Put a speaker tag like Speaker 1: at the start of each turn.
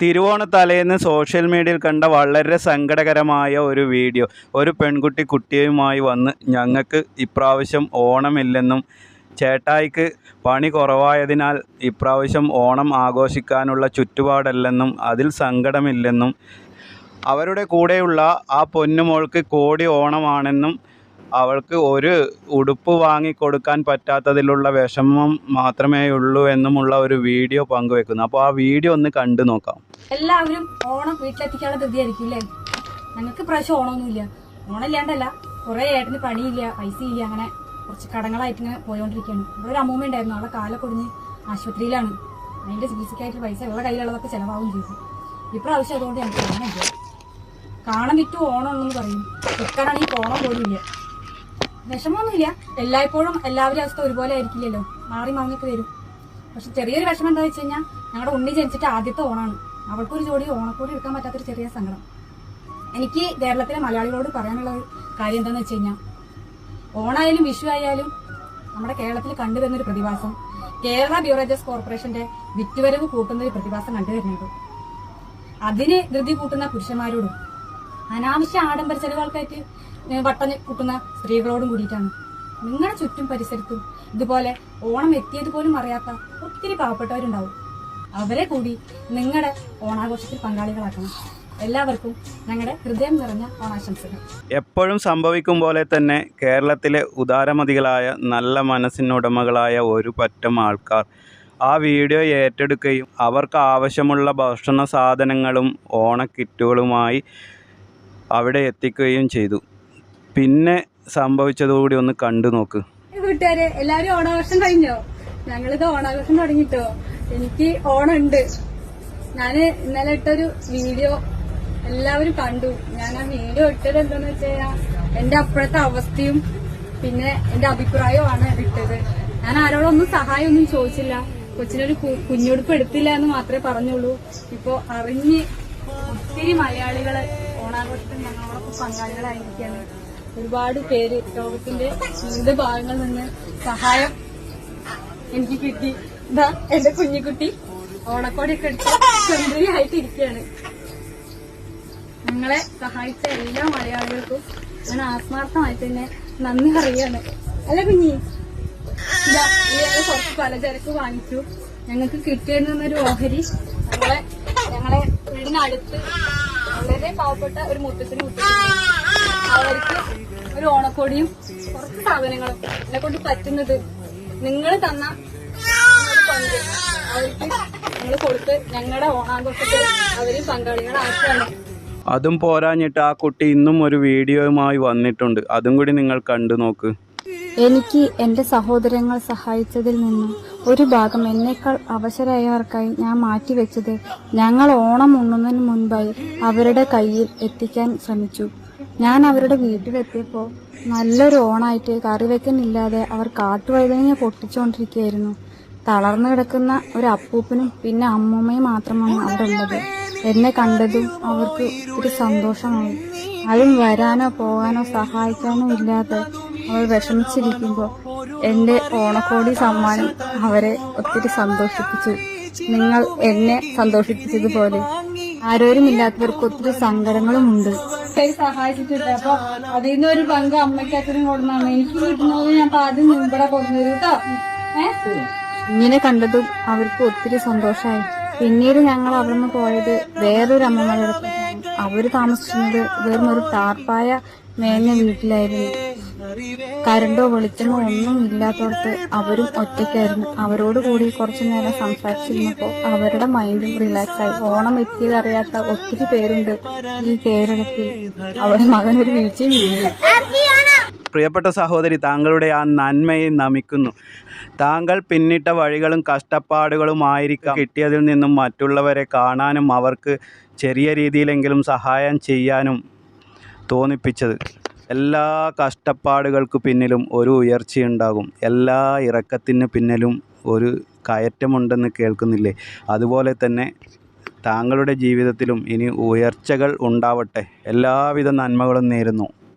Speaker 1: തിരുവോണത്തലേന്ന് social മീഡിയയിൽ കണ്ട വളരെ സങ്കടകരമായ ഒരു വീഡിയോ. ഒരു പെൺകുട്ടി കുട്ടിയുമായി വന്ന് ഞങ്ങൾക്ക് ഇപ്രാവശ്യം ഓണമില്ലെന്നും ചേട്ടായിക്ക് പണി കുറവായതിനാൽ ഇപ്രാവശ്യം ഓണം ആഘോഷിക്കാനുള്ള ചുറ്റുപാടല്ലെന്നും അതിൽ സങ്കടമില്ലെന്നും അവരുടെ കൂടെയുള്ള ആ പൊന്നുമോൾക്ക് കോടി ഓണമാണെന്നും അവൾക്ക് ഒരു ഉടുപ്പ് വാങ്ങി കൊടുക്കാൻ പറ്റാത്തതിലുള്ള വിഷമം മാത്രമേ ഉള്ളൂ എന്നുമുള്ള ഒരു വീഡിയോ പങ്കുവെക്കുന്നു. അപ്പോൾ ആ വീഡിയോ ഒന്ന് കണ്ടു നോക്കാം.
Speaker 2: എല്ലാവരും ഓണം വീട്ടിലെത്തിക്കാനുള്ള ധൃതിയായിരിക്കും അല്ലേ ഞങ്ങൾക്ക് പ്രാവശ്യം ഓണമൊന്നുമില്ല. ഓണം ഇല്ലാണ്ടല്ല കുറെ ഏട്ടന് പണിയില്ല പൈസ ഇല്ല അങ്ങനെ കുറച്ച് കടങ്ങളായിട്ട് ഇങ്ങനെ പോയോണ്ടിരിക്കുകയാണ്. ഇവിടെ ഒരു അമ്മൂമ്മ ഉണ്ടായിരുന്നു അവളെ കാല കൊടിഞ്ഞ് ആശുപത്രിയിലാണ്. അതിന്റെ ചികിത്സയ്ക്കായിട്ട് പൈസ ഉള്ള കയ്യിലുള്ളതൊക്കെ ചെലവാകും ചെയ്തു. ഇപ്രാവശ്യം അതുകൊണ്ട് ഞങ്ങൾക്ക് ഓണമില്ല. കാണാൻ വിറ്റു ഓണമാണെന്ന് പറയും. ഇക്കടാണെങ്കിൽ ഓണം പോലും ഇല്ല. വിഷമമൊന്നുമില്ല. എല്ലായ്പ്പോഴും എല്ലാവരും അവസ്ഥ ഒരുപോലെ ആയിരിക്കില്ലല്ലോ. മാറി മറിഞ്ഞൊക്കെ വരും. പക്ഷെ ചെറിയൊരു വിഷമം എന്താ വെച്ച് കഴിഞ്ഞാൽ ഞങ്ങളുടെ ഉണ്ണി ജനിച്ചിട്ട് ആദ്യത്തെ ഓണാണ്. അവൾക്കൊരു ജോഡി ഓണക്കോടി എടുക്കാൻ പറ്റാത്തൊരു ചെറിയ സങ്കടം. എനിക്ക് കേരളത്തിലെ മലയാളികളോട് പറയാനുള്ള കാര്യം എന്താണെന്ന് വെച്ച് കഴിഞ്ഞാൽ ഓണായാലും വിഷു ആയാലും നമ്മുടെ കേരളത്തിൽ കണ്ടുവരുന്ന ഒരു പ്രതിഭാസം കേരള ബ്യൂറേജസ് കോർപ്പറേഷന്റെ വിറ്റുവരവ് കൂട്ടുന്ന ഒരു പ്രതിഭാസം കണ്ടുവരുന്നുണ്ട് അതിന് ധൃതി കൂട്ടുന്ന പുരുഷന്മാരോടും അനാവശ്യ ആഡംബര ചെലവുകൾക്കായിട്ട് വട്ടം കൂട്ടുന്ന സ്ത്രീകളോടും കൂടിയിട്ടാണ്. നിങ്ങളുടെ ചുറ്റും പരിസരത്തും ഇതുപോലെ ഓണം എത്തിയത് പോലും അറിയാത്ത ഒത്തിരി പാവപ്പെട്ടവരുണ്ടാവും. അവരെ കൂടി നിങ്ങളുടെ ഓണാഘോഷത്തിൽ പങ്കാളികളാക്കണം. എല്ലാവർക്കും ഞങ്ങളുടെ ഹൃദയം നിറഞ്ഞ ഓണാശംസകൾ.
Speaker 1: എപ്പോഴും സംഭവിക്കും പോലെ തന്നെ കേരളത്തിലെ ഉദാരമതികളായ നല്ല മനസ്സിനുടമകളായ ഒരു പറ്റം ആൾക്കാർ ആ വീഡിയോ ഏറ്റെടുക്കുകയും അവർക്ക് ആവശ്യമുള്ള ഭക്ഷണ സാധനങ്ങളും ഓണക്കിറ്റുകളുമായി അവിടെ എത്തിക്കുകയും ചെയ്തു. പിന്നെ സംഭവിച്ചതുകൂടി ഒന്ന് കണ്ടു നോക്ക്.
Speaker 2: കൂട്ടുകാരെ എല്ലാവരും ഓണാഘോഷം കഴിഞ്ഞോ? ഞങ്ങളിത് ഓണാഘോഷം തുടങ്ങിട്ടോ. എനിക്ക് ഓണം ഉണ്ട് ഞാൻ ഇന്നലെ ഇട്ടൊരു വീഡിയോ എല്ലാവരും കണ്ടു. ഞാൻ ആ വീഡിയോ ഇട്ടത് എന്താന്ന് വെച്ച് കഴിഞ്ഞാൽ എന്റെ അപ്പോഴത്തെ അവസ്ഥയും പിന്നെ എന്റെ അഭിപ്രായവുമാണ് ഇട്ടത്. ഞാൻ ആരോടൊന്നും സഹായം ഒന്നും ചോദിച്ചില്ല. കൊച്ചിനൊരു കുഞ്ഞുടുപ്പ് എടുത്തില്ല എന്ന് മാത്രമേ പറഞ്ഞുള്ളൂ. ഇപ്പോ അറിഞ്ഞ് ഒത്തിരി മലയാളികൾ ഓണാഘോഷത്തിൽ ഞങ്ങളോടൊപ്പം പങ്കാളികളായിരിക്കുകയാണ്. ഒരുപാട് പേര് ലോകത്തിന്റെ വിവിധ ഭാഗങ്ങളിൽ നിന്ന് സഹായം എനിക്ക് കിട്ടി. ഇതാ എന്റെ കുഞ്ഞിക്കുട്ടി ഓണക്കോടിയൊക്കെ എടുത്ത് സുന്ദരിയായിട്ട് ഇരിക്കുകയാണ് സഹായിച്ച എല്ലാ മലയാളികൾക്കും ഞാൻ ആത്മാർത്ഥമായി തന്നെ നന്ദി പറയാണ് അല്ല കുഞ്ഞി കുറച്ച് പലചരക്ക് വാങ്ങിച്ചു. ഞങ്ങൾക്ക് കിട്ടിയിരുന്നൊരു ഓഹരി. ഞങ്ങളെ ഞങ്ങളെ വീടിനടുത്ത് വളരെ പാവപ്പെട്ട ഒരു മുത്തച്ഛന് അവർക്ക് ഒരു ഓണക്കോടിയും കുറച്ച് സാധനങ്ങളും എന്നെ കൊണ്ട് പറ്റുന്നത് നിങ്ങൾ തന്ന പങ്ക്. അവർക്ക് നിങ്ങൾ കൊടുത്ത് ഞങ്ങളുടെ ഓണാഘോഷത്തിൽ അവർ പങ്കാളികളാക്കുകയാണ്.
Speaker 1: അതും പോരാഞ്ഞിട്ട് ആ കുട്ടി ഇന്നും ഒരു വീഡിയോയുമായി വന്നിട്ടുണ്ട്. അതും കൂടി നിങ്ങൾ കണ്ടു നോക്ക്.
Speaker 3: എനിക്ക് എന്റെ സഹോദരങ്ങൾ സഹായിച്ചതിൽ നിന്നും ഒരു ഭാഗം എന്നേക്കാൾ അവശരായവർക്കായി ഞാൻ മാറ്റിവെച്ചത് ഞങ്ങൾ ഓണം ഉണ്ണുന്നതിന് മുൻപായി അവരുടെ കയ്യിൽ എത്തിക്കാൻ ശ്രമിച്ചു. ഞാൻ അവരുടെ വീട്ടിലെത്തിയപ്പോൾ നല്ലൊരു ഓണായിട്ട് കറിവെക്കനില്ലാതെ അവർ കാട്ടുവഴുതനങ്ങ പൊട്ടിച്ചുകൊണ്ടിരിക്കുകയായിരുന്നു തളർന്നു കിടക്കുന്ന ഒരു അപ്പൂപ്പനും പിന്നെ അമ്മൂമ്മയും മാത്രമാണ് അവിടെ ഉള്ളത്. എന്നെ കണ്ടതും അവർക്ക് ഒരു സന്തോഷമായി. അതും വരാനോ പോകാനോ സഹായിക്കാനോ ഇല്ലാതെ അവർ വിഷമിച്ചിരിക്കുമ്പോൾ എന്റെ ഓണക്കോടി സമ്മാനം അവരെ ഒത്തിരി സന്തോഷിപ്പിച്ചു. നിങ്ങൾ എന്നെ സന്തോഷിപ്പിച്ചതുപോലെ. ആരോരുമില്ലാത്തവർക്ക് ഒത്തിരി സങ്കടങ്ങളും
Speaker 2: ഉണ്ട് സഹായിച്ചിട്ടുണ്ട്. അപ്പൊ അതിൽ നിന്ന് ഒരു പങ്ക് അമ്മയ്ക്ക് അച്ഛനും കൊടുന്നാണ് എനിക്ക് കിട്ടുന്നത് ഞാൻ ആദ്യം ഇവിടെ കൊടുത്തത് കേട്ടോ.
Speaker 3: ഇങ്ങനെ കണ്ടതും അവർക്ക് ഒത്തിരി സന്തോഷമായി. പിന്നീട് ഞങ്ങൾ അവിടുന്ന് പോയത് വേറൊരു അമ്മമാരുടെ അവർ താമസിക്കുന്നത് വെറും ഒരു ടാർപ്പായ മേഞ്ഞ വീട്ടിലായിരുന്നു. കരണ്ടോ വെളിച്ചമോ ഒന്നും ഇല്ലാത്തടത്ത് അവരും ഒറ്റയ്ക്കായിരുന്നു. അവരോട് കൂടി കുറച്ചു നേരം സംസാരിച്ചിരുന്നപ്പോൾ അവരുടെ മൈൻഡും റിലാക്സ് ആയി. ഓണം എത്തിയത് അറിയാത്ത ഒത്തിരി പേരുണ്ട് ഈ കേരളത്തിൽ. അവരുടെ മകനൊരു വീഴ്ചയും
Speaker 1: പ്രിയപ്പെട്ട സഹോദരി താങ്കളുടെ ആ നന്മയെ നമിക്കുന്നു. താങ്കൾ പിന്നിട്ട വഴികളും കഷ്ടപ്പാടുകളുമായിരിക്കാം കിട്ടിയതിൽ നിന്നും മറ്റുള്ളവരെ കാണാനും അവർക്ക് ചെറിയ രീതിയിലെങ്കിലും സഹായം ചെയ്യാനും തോന്നിപ്പിച്ചത്. എല്ലാ കഷ്ടപ്പാടുകൾക്ക് പിന്നിലും ഒരു ഉയർച്ചയുണ്ടാകും എല്ലാ ഇറക്കത്തിന് പിന്നിലും ഒരു കയറ്റമുണ്ടെന്ന് കേൾക്കുന്നില്ലേ? അതുപോലെ തന്നെ താങ്കളുടെ ജീവിതത്തിലും ഇനി ഉയർച്ചകൾ ഉണ്ടാവട്ടെ. എല്ലാവിധ നന്മകളും നേരുന്നു.